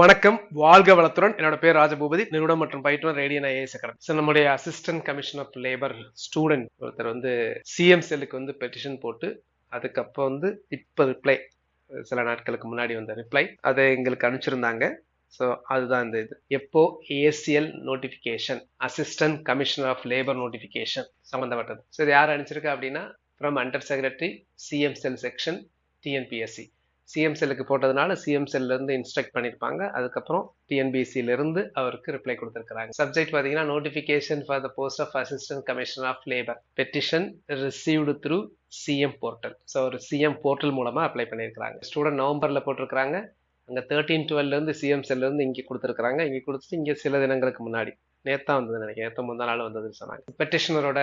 வணக்கம் வாழ்க வளத்துடன். என்னோட பேர் ராஜபூபதி. நிறுவனம் மற்றும் பயிற்றுவர் ரேடியன் ஐஏஎஸ் அகாடமி. சார் நம்முடைய assistant commission of labour student ஒருத்தர் வந்து சிஎம் செல்லுக்கு வந்து பெட்டிஷன் போட்டு அதுக்கப்புறம் வந்து இப்போ ரிப்ளை சில நாட்களுக்கு முன்னாடி வந்த ரிப்ளை அதை எங்களுக்கு அனுப்பிச்சிருந்தாங்க. ஸோ அதுதான் இந்த இது. எப்போ ACL notification assistant commissioner of labour notification சம்மந்தப்பட்டது ஸோ இது யார் அனுப்பிச்சிருக்கா அப்படின்னா from under secretary CM cell section TNPSC CM செல்லுக்கு போட்டதுனால சிஎம் செல்ல இருந்து இன்ஸ்ட்ரக்ட் பண்ணியிருப்பாங்க அதுக்கப்புறம் டிஎன்பிசில இருந்து அவருக்கு ரிப்ளை கொடுத்துருக்காங்க சப்ஜெக்ட் பார்த்தீங்கன்னா notification for the post of assistant commissioner of labour petition received through CM portal so ஒரு சிஎம் போர்ட்டல் மூலமாக அப்ளை பண்ணியிருக்கிறாங்க ஸ்டூடெண்ட் நவம்பரில் போட்டிருக்கிறாங்க. அங்கே தேர்ட்டீன் டுவெல்லேருந்து சிஎம் செல்லேருந்து இங்கே கொடுத்துருக்குறாங்க. இங்கே கொடுத்துட்டு இங்கே சில தினங்களுக்கு முன்னாடி. நேத்தா வந்தது நினைக்கிறேன். நேற்று முந்தா நாள் வந்ததுன்னு சொன்னாங்க. பெட்டிஷனரோட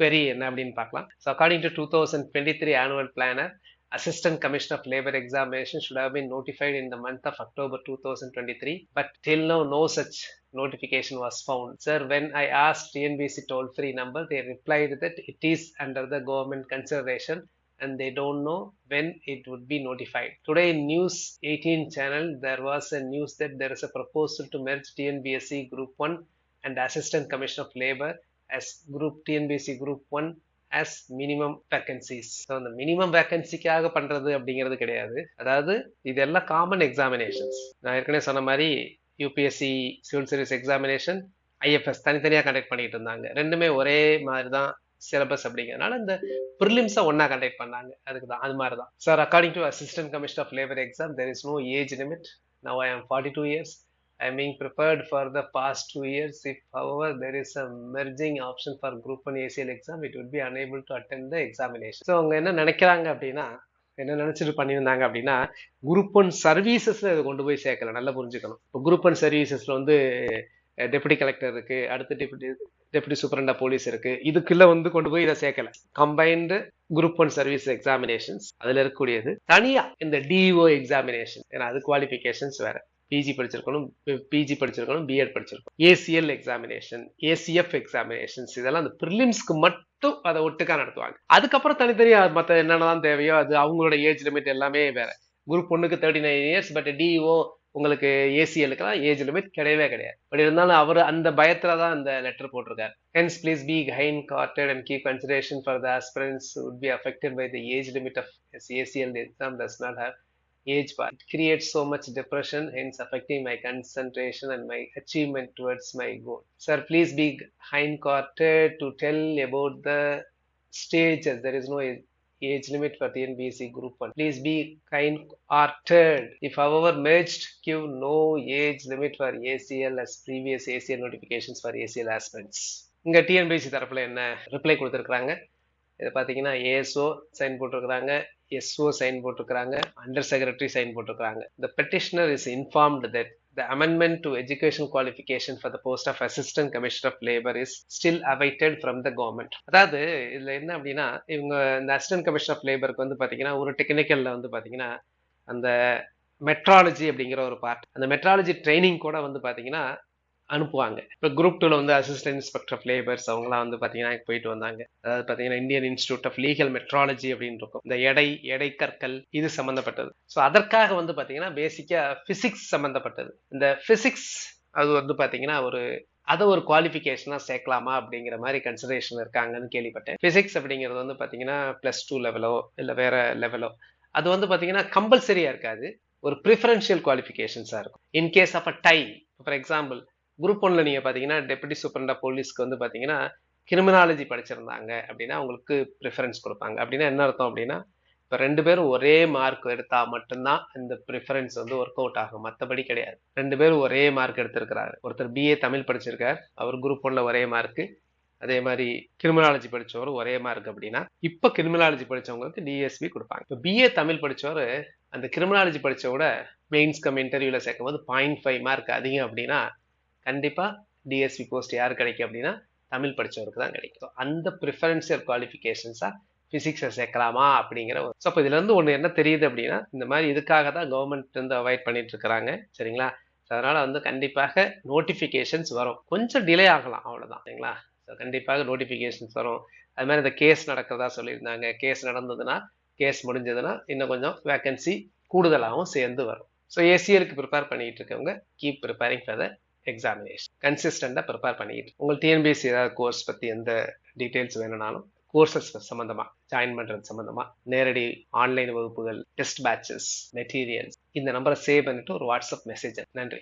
query என்ன அப்படின்னு பார்க்கலாம். So according to two thousand twenty three annual planner Assistant Commissioner of Labor examination should have been notified in the month of October 2023, but till now no such notification was found. Sir, when I asked TNBC toll free number, they replied that it is under the government consideration and they don't know when it would be notified. Today in News 18 channel, there was a news that there is a proposal to merge TNBSC Group 1 and Assistant Commissioner of Labor as Group TNBC Group 1 as minimum vacancies so அந்த minimum வேக்கன்சிக்காக பண்ணுறது அப்படிங்கிறது கிடையாது. அதாவது இதெல்லாம் common examinations நான் ஏற்கனவே சொன்ன மாதிரி UPSC civil service examination IFS தனித்தனியாக கண்டக்ட் பண்ணிட்டு இருந்தாங்க. ரெண்டுமே ஒரே மாதிரி தான் சிலபஸ் அப்படிங்கிறதுனால இந்த ப்ரிலிம்ஸை ஒன்றா கண்டக்ட் பண்ணாங்க. அதுக்கு தான் அது மாதிரி தான் sir according to assistant commissioner of labour exam there is no age limit now I am forty two years I mean being prepared for the past two years. If, however, there is a merging option for Group 1 ACL exam, it would be unable to attend the examination. அவங்க என்ன நினைக்கிறாங்க அப்படின்னா என்ன நினைச்சிட்டு பண்ணியிருந்தாங்க அப்படின்னா group one சர்வீசஸ்ல இதை கொண்டு போய் சேர்க்கல. நல்லா புரிஞ்சுக்கணும். இப்போ குரூப் ஒன் சர்வீசஸ்ல வந்து டெப்டி கலெக்டர் இருக்கு அடுத்து டெபுட்டி டெப்டி சூப்பரண்டா போலீஸ் இருக்கு. இதுக்குள்ள வந்து கொண்டு போய் இதை சேர்க்கல. Combined group one service examinations அதுல இருக்கக்கூடியது தனியா இந்த டிஓ எக்ஸாமினேஷன் ஏன்னா அது குவாலிஃபிகேஷன்ஸ் வேற. பிஜி படிச்சிருக்கணும் பிஜி படிச்சிருக்கணும் பிஎட் படிச்சிருக்கணும். ஏசிஎல் எக்ஸாமினேஷன் ஏசிஎஃப் எக்ஸாமினேஷன்ஸ் இதெல்லாம் அந்த ப்ரிலிம்ஸ்க்கு மட்டும் அதை ஒட்டுக்கா நடத்துவாங்க. அதுக்கப்புறம் தனித்தனியாக மற்ற என்னென்னலாம் தேவையோ அது அவங்களோட ஏஜ் லிமிட் எல்லாமே வேற. குரூப் ஒன்றுக்கு thirty nine years but DO உங்களுக்கு ஏசிஎலுக்கெல்லாம் ஏஜ் லிமிட் கிடையவே கிடையாது. பட் இருந்தாலும் அவர் அந்த பயத்துல தான் அந்த லெட்டர் போட்டிருக்காரு. Hence please be hind guarded and keep consideration for the aspirants would be affected by the age limit of ACL exam does not have age bar. It creates so much depression, hence affecting my concentration and my achievement towards my goal. Sir, please be hindquartered to tell about the stages. There is no age limit for TNBC Group 1. Please be kind-hearted. If however merged, give no age limit for ACL as previous ACL notifications for ACL aspirants. இங்க TNPSC தரப்புல என்ன reply கொடுத்துருக்காங்க இது பார்த்தீங்கன்னா ASO sign போட்டிருக்கிறாங்க SO sign போட்டிருக்கிறாங்க under secretary sign போட்டிருக்கிறாங்க. The petitioner is informed that the amendment to education qualification for the post of assistant commissioner of labour is still awaited from the government அதாவது இதுல என்ன அப்படின்னா இவங்க இந்த assistant commissioner of லேபருக்கு வந்து பாத்தீங்கன்னா ஒரு டெக்னிக்கல்ல வந்து பாத்தீங்கன்னா அந்த மெட்ராலஜி அப்படிங்கிற ஒரு பார்ட் அந்த மெட்ராலஜி ட்ரைனிங் கூட வந்து பாத்தீங்கன்னா அனுப்புவாங்க. இப்போ குரூப் டூல வந்து அசிஸ்டன்ட் இன்ஸ்பெக்டர் ஆஃப் லேபர்ஸ் அவங்களாம் வந்து பார்த்தீங்கன்னா போயிட்டு வந்தாங்க. அதாவது பார்த்தீங்கன்னா Indian institute of legal metrology அப்படின்னு இருக்கும். இந்த எடை எடை கற்கள் இது சம்மந்தப்பட்டது ஸோ அதற்காக வந்து பார்த்தீங்கன்னா பேசிக்காக ஃபிசிக்ஸ் சம்மந்தப்பட்டது இந்த ஃபிசிக்ஸ் அது வந்து பார்த்தீங்கன்னா ஒரு அதை ஒரு குவாலிஃபிகேஷனாக சேர்க்கலாமா அப்படிங்கிற மாதிரி கன்சிடரேஷன் இருக்காங்கன்னு கேள்விப்பட்டேன். ஃபிசிக்ஸ் அப்படிங்கிறது வந்து பார்த்தீங்கன்னா ப்ளஸ் டூ லெவலோ இல்லை வேற லெவலோ அது வந்து பார்த்தீங்கன்னா கம்பல்சரியாக இருக்காது. ஒரு ப்ரிஃபரன்ஷியல் குவாலிஃபிகேஷன்ஸாக இருக்கும். In case of a tie for example group ஒன்ல நீங்க பாத்தீங்கன்னா டெபுட்டி சூப்பரண்டா போலீஸ்க்கு வந்து பாத்தீங்கன்னா கிரிமினாலஜி படிச்சிருந்தாங்க அப்படின்னா அவங்களுக்கு ப்ரிஃபரன்ஸ் கொடுப்பாங்க. அப்படின்னா என்ன அர்த்தம் அப்படின்னா இப்போ ரெண்டு பேரும் ஒரே மார்க் எடுத்தா மட்டும்தான் இந்த ப்ரிஃபரன்ஸ் வந்து ஒர்க் அவுட் ஆகும். மற்றபடி கிடையாது. ரெண்டு பேரும் ஒரே மார்க் எடுத்திருக்கிறாரு. ஒருத்தர் பிஏ தமிழ் படிச்சிருக்கார். அவர் குரூப் ஒன்ல ஒரே மார்க் அதே மாதிரி கிரிமினாலஜி படிச்சவர் ஒரே மார்க் அப்படின்னா இப்போ கிரிமினாலஜி படித்தவங்களுக்கு டிஎஸ்பி கொடுப்பாங்க. இப்போ பிஏ தமிழ் படித்தவர் அந்த கிரிமினாலஜி படித்தவோட மெயின்ஸ் கம் இன்டர்வியூவில் சேர்க்கும் போது பாயிண்ட் ஃபைவ் மார்க் அதிகம் அப்படின்னா கண்டிப்பாக டிஎஸ்பி போஸ்ட் யார் கிடைக்கும் அப்படின்னா தமிழ் படிச்சவருக்கு தான் கிடைக்கும். அந்த ப்ரிஃபரன்சியல் குவாலிஃபிகேஷன்ஸாக ஃபிசிக்ஸை சேர்க்கலாமா அப்படிங்கிற ஒரு ஸோ அப்போ இதுலேருந்து ஒன்று என்ன தெரியுது அப்படின்னா இந்த மாதிரி இதுக்காக தான் கவர்மெண்ட் வந்து அவாய்ட் பண்ணிட்டு இருக்கிறாங்க. சரிங்களா? அதனால் வந்து கண்டிப்பாக நோட்டிஃபிகேஷன்ஸ் வரும். கொஞ்சம் டிலே ஆகலாம் அவ்வளோதான் சரிங்களா? ஸோ கண்டிப்பாக நோட்டிஃபிகேஷன்ஸ் வரும். அது மாதிரி இந்த கேஸ் நடக்கிறதா சொல்லியிருந்தாங்க. கேஸ் நடந்ததுன்னா கேஸ் முடிஞ்சதுன்னா இன்னும் கொஞ்சம் வேக்கன்சி கூடுதலாகவும் சேர்ந்து வரும். ஸோ ஏசிஎலுக்கு ப்ரிப்பேர் பண்ணிகிட்டு இருக்கவங்க keep preparing for the examination கன்சிஸ்டண்டாக prepare பண்ணிட்டு உங்களுக்கு டிஎன்பிஎஸ்சி ஏதாவது கோர்ஸ் பற்றி எந்த டீட்டெயில்ஸ் வேணும்னாலும் கோர்சஸ் சம்மந்தமா ஜாயின் பண்றது சம்மந்தமா நேரடி ஆன்லைன் வகுப்புகள் டெஸ்ட் பேட்சஸ் மெட்டீரியல்ஸ் இந்த நம்பரை சேவ் பண்ணிட்டு ஒரு வாட்ஸ்அப் மெசேஜ் நன்றி.